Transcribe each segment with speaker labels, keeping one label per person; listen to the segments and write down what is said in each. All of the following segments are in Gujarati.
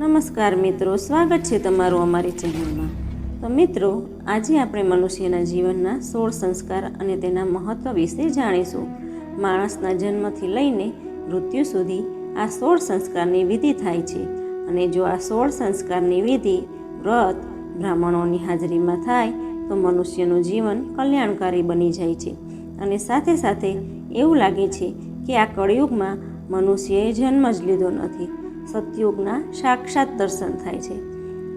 Speaker 1: નમસ્કાર મિત્રો, સ્વાગત છે તમારું અમારી ચેનલમાં. તો મિત્રો, આજે આપણે મનુષ્યના જીવનના સોળ સંસ્કાર અને તેના મહત્વ વિશે જાણીશું. માણસના જન્મથી લઈને મૃત્યુ સુધી આ સોળ સંસ્કારની વિધિ થાય છે અને જો આ સોળ સંસ્કારની વિધિ વ્રત, બ્રાહ્મણોની હાજરીમાં થાય, તો મનુષ્યનું જીવન કલ્યાણકારી બની જાય છે. અને સાથે સાથે એવું લાગે છે કે આ કળિયુગમાં મનુષ્યએ જન્મ જ લીધો નથી. સતયુગના સાક્ષાત દર્શન થાય છે.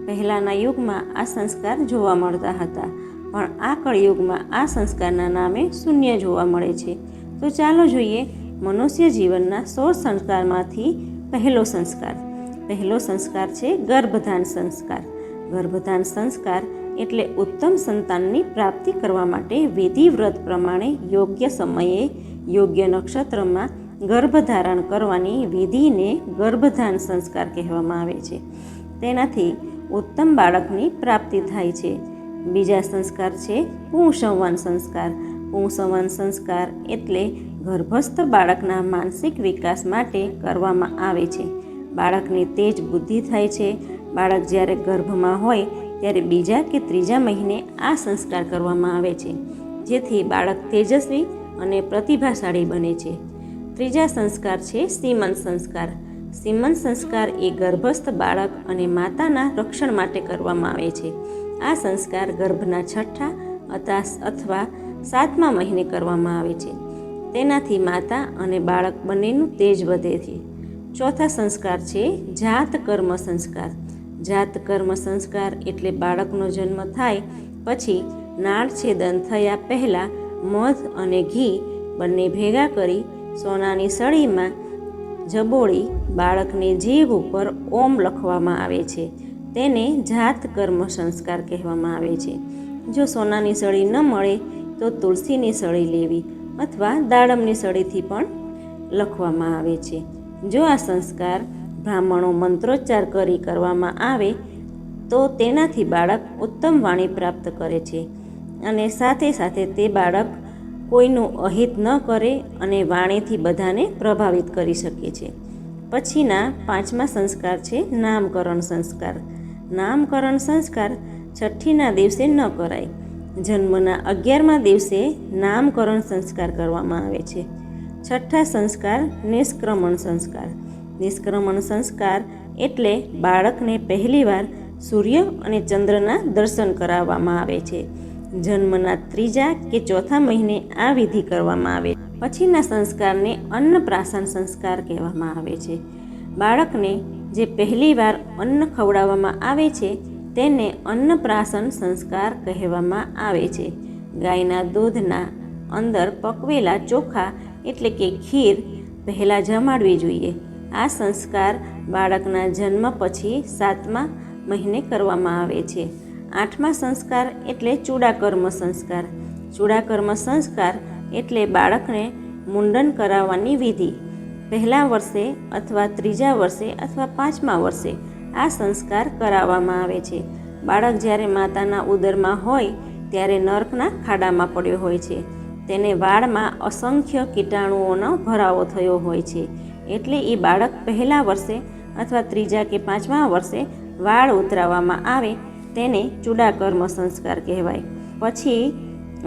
Speaker 1: પહેલાંના યુગમાં આ સંસ્કાર જોવા મળતા હતા, પણ આ કળયુગમાં આ સંસ્કારના નામે શૂન્ય જોવા મળે છે. તો ચાલો જોઈએ મનુષ્ય જીવનના સોળ સંસ્કારમાંથી પહેલો સંસ્કાર. પહેલો સંસ્કાર છે ગર્ભધાન સંસ્કાર. ગર્ભધાન સંસ્કાર એટલે ઉત્તમ સંતાનની પ્રાપ્તિ કરવા માટે વિધિવ્રત પ્રમાણે યોગ્ય સમયે યોગ્ય નક્ષત્રમાં ગર્ભધારણ કરવાની વિધિને ગર્ભધાન સંસ્કાર કહેવામાં આવે છે. તેનાથી ઉત્તમ બાળકની પ્રાપ્તિ થાય છે. બીજા સંસ્કાર છે પુંસંવાન સંસ્કાર. પુંસંવાન સંસ્કાર એટલે ગર્ભસ્થ બાળકના માનસિક વિકાસ માટે કરવામાં આવે છે. બાળકની તેજ બુદ્ધિ થાય છે. બાળક જ્યારે ગર્ભમાં હોય ત્યારે બીજા કે ત્રીજા મહિને આ સંસ્કાર કરવામાં આવે છે. જેથી બાળક તેજસ્વી અને પ્રતિભાશાળી બને છે. ત્રીજા સંસ્કાર છે સીમન સંસ્કાર. સીમન સંસ્કાર એ ગર્ભસ્થ બાળક અને માતાના રક્ષણ માટે કરવામાં આવે છે. આ સંસ્કાર ગર્ભના છઠ્ઠા અથવા સાતમા મહિને કરવામાં આવે છે. તેનાથી માતા અને બાળક બંનેનું તેજ વધે છે. ચોથા સંસ્કાર છે જાત કર્મ સંસ્કાર. જાત કર્મ સંસ્કાર એટલે બાળકનો જન્મ થાય પછી નાળ છેદન થયા પહેલાં મધ અને ઘી બંને ભેગા કરી સોનાની સળીમાં જબોળી બાળકને જીભ ઉપર ઓમ લખવામાં આવે છે. તેને જાત કર્મ સંસ્કાર કહેવામાં આવે છે. જો સોનાની સળી ન મળે, તો તુલસીની સળી લેવી અથવા દાડમની સળીથી પણ લખવામાં આવે છે. જો આ સંસ્કાર બ્રાહ્મણો મંત્રોચ્ચાર કરી કરવામાં આવે, તો તેનાથી બાળક ઉત્તમ વાણી પ્રાપ્ત કરે છે અને સાથે સાથે તે બાળક કોઈનું અહિત ન કરે અને વાણીથી બધાને પ્રભાવિત કરી શકે છે. પછીના પાંચમા સંસ્કાર છે નામકરણ સંસ્કાર. નામકરણ સંસ્કાર છઠ્ઠીના દિવસે ન કરાય. જન્મના અગિયારમા દિવસે નામકરણ સંસ્કાર કરવામાં આવે છે. છઠ્ઠા સંસ્કાર નિષ્ક્રમણ સંસ્કાર. નિષ્ક્રમણ સંસ્કાર એટલે બાળકને પહેલીવાર સૂર્ય અને ચંદ્રના દર્શન કરાવવામાં આવે છે. જન્મના ત્રીજા કે ચોથા મહિને આ વિધિ કરવામાં આવે. પછીના સંસ્કારને અન્નપ્રાશન સંસ્કાર કહેવામાં આવે છે. બાળકને જે પહેલીવાર અન્ન ખવડાવવામાં આવે છે, તેને અન્નપ્રાશન સંસ્કાર કહેવામાં આવે છે. ગાયના દૂધના અંદર પકવેલા ચોખા એટલે કે ખીર પહેલાં જમાડવી જોઈએ. આ સંસ્કાર બાળકના જન્મ પછી સાતમા મહિને કરવામાં આવે છે. આઠમા સંસ્કાર એટલે ચૂડાકર્મ સંસ્કાર. ચૂડાકર્મ સંસ્કાર એટલે બાળકને મુંડન કરાવવાની વિધિ. પહેલા વર્ષે અથવા ત્રીજા વર્ષે અથવા પાંચમા વર્ષે આ સંસ્કાર કરાવવામાં આવે છે. બાળક જ્યારે માતાના ઉદરમાં હોય, ત્યારે નર્કના ખાડામાં પડ્યો હોય છે. તેને વાળમાં અસંખ્ય કીટાણુઓનો ભરાવો થયો હોય છે. એટલે એ બાળક પહેલા વર્ષે અથવા ત્રીજા કે પાંચમા વર્ષે વાળ ઉતરાવવામાં આવે તેને ચૂડાકર્મ સંસ્કાર કહેવાય. પછી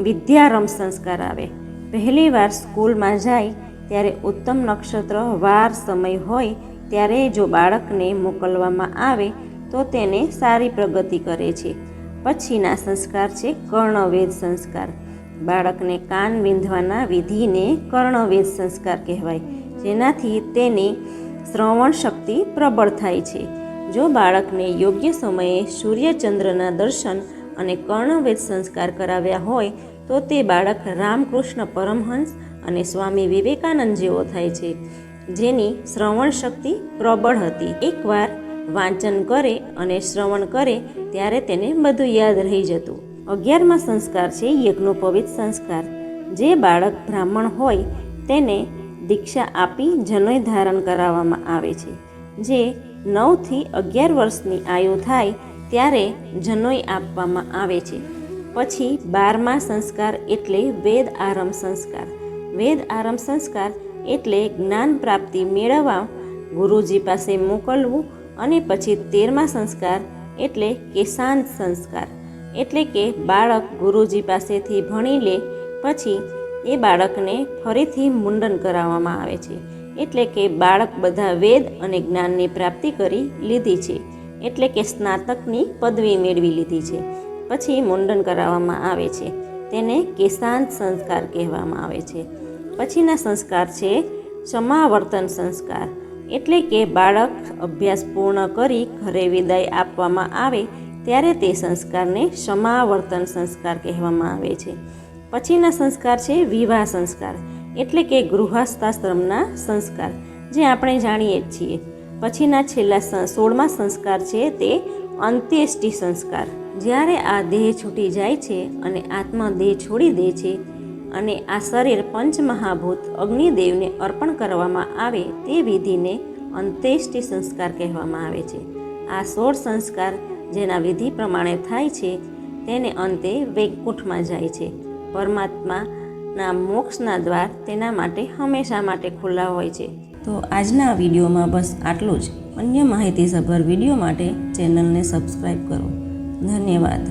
Speaker 1: વિદ્યારંભ સંસ્કાર આવે. પહેલી વાર સ્કૂલમાં જાય ત્યારે ઉત્તમ નક્ષત્ર વાર સમય હોય ત્યારે જો બાળકને મોકલવામાં આવે તો તેને સારી પ્રગતિ કરે છે. પછીના સંસ્કાર છે કર્ણવેદ સંસ્કાર. બાળકને કાન વિંધવાના વિધિને કર્ણવેદ સંસ્કાર કહેવાય. જેનાથી તેની શ્રવણ શક્તિ પ્રબળ થાય છે. જો બાળકને યોગ્ય સમયે સૂર્યચંદ્રના દર્શન અને કર્ણવેદ સંસ્કાર કરાવ્યા હોય, તો તે બાળક રામકૃષ્ણ પરમહંસ અને સ્વામી વિવેકાનંદ જેવો થાય છે, જેની શ્રવણ શક્તિ પ્રબળ હતી. એકવાર વાંચન કરે અને શ્રવણ કરે, ત્યારે તેને બધું યાદ રહી જતું. અગિયારમાં સંસ્કાર છે યજ્ઞોપવિત સંસ્કાર. જે બાળક બ્રાહ્મણ હોય, તેને દીક્ષા આપી જનોય ધારણ કરાવવામાં આવે છે, જે નવથી અગિયાર વર્ષની આયુ થાય ત્યારે જનોઈ આપવામાં આવે છે. પછી બારમા સંસ્કાર એટલે વેદ આરંભ સંસ્કાર. વેદ આરંભ સંસ્કાર એટલે જ્ઞાન પ્રાપ્તિ મેળવવા, ગુરુજી પાસે મોકલવું અને પછી તેરમા સંસ્કાર એટલે કે શાંત સંસ્કાર. એટલે કે બાળક ગુરુજી પાસેથી ભણી લે, પછી એ બાળકને ફરીથી મુંડન કરાવવામાં આવે છે. એટલે કે બાળક બધા વેદ અને જ્ઞાનની પ્રાપ્તિ કરી લીધી છે. એટલે કે સ્નાતકની પદવી મેળવી લીધી છે. પછી મુંડન કરાવવામાં આવે છે. તેને કેશાંત સંસ્કાર કહેવામાં આવે છે. પછીના સંસ્કાર છે સમાવર્તન સંસ્કાર. એટલે કે બાળક અભ્યાસ પૂર્ણ કરી ઘરે વિદાય આપવામાં આવે ત્યારે તે સંસ્કારને સમાવર્તન સંસ્કાર કહેવામાં આવે છે. પછીના સંસ્કાર છે વિવાહ સંસ્કાર. એટલે કે ગૃહસ્થાશ્રમના સંસ્કાર, જે આપણે જાણીએ જ છીએ. પછીના છેલ્લા સોળમા સંસ્કાર છે તે અંત્યેષ્ટિ સંસ્કાર. જ્યારે આ દેહ છૂટી જાય છે અને આત્મા દેહ છોડી દે છે અને આ શરીર પંચમહાભૂત અગ્નિદેવને અર્પણ કરવામાં આવે તે વિધિને અંત્યેષ્ટિ સંસ્કાર કહેવામાં આવે છે. આ સોળ સંસ્કાર જેના વિધિ પ્રમાણે થાય છે, તેને અંતે વૈકુંઠમાં જાય છે. પરમાત્માના મોક્ષના દ્વાર તેના માટે હંમેશા માટે ખુલ્લા હોય છે. તો આજના વિડીયોમાં બસ આટલું જ. અન્ય માહિતીસભર વીડિયો માટે ચેનલને સબસ્ક્રાઈબ કરો. ધન્યવાદ.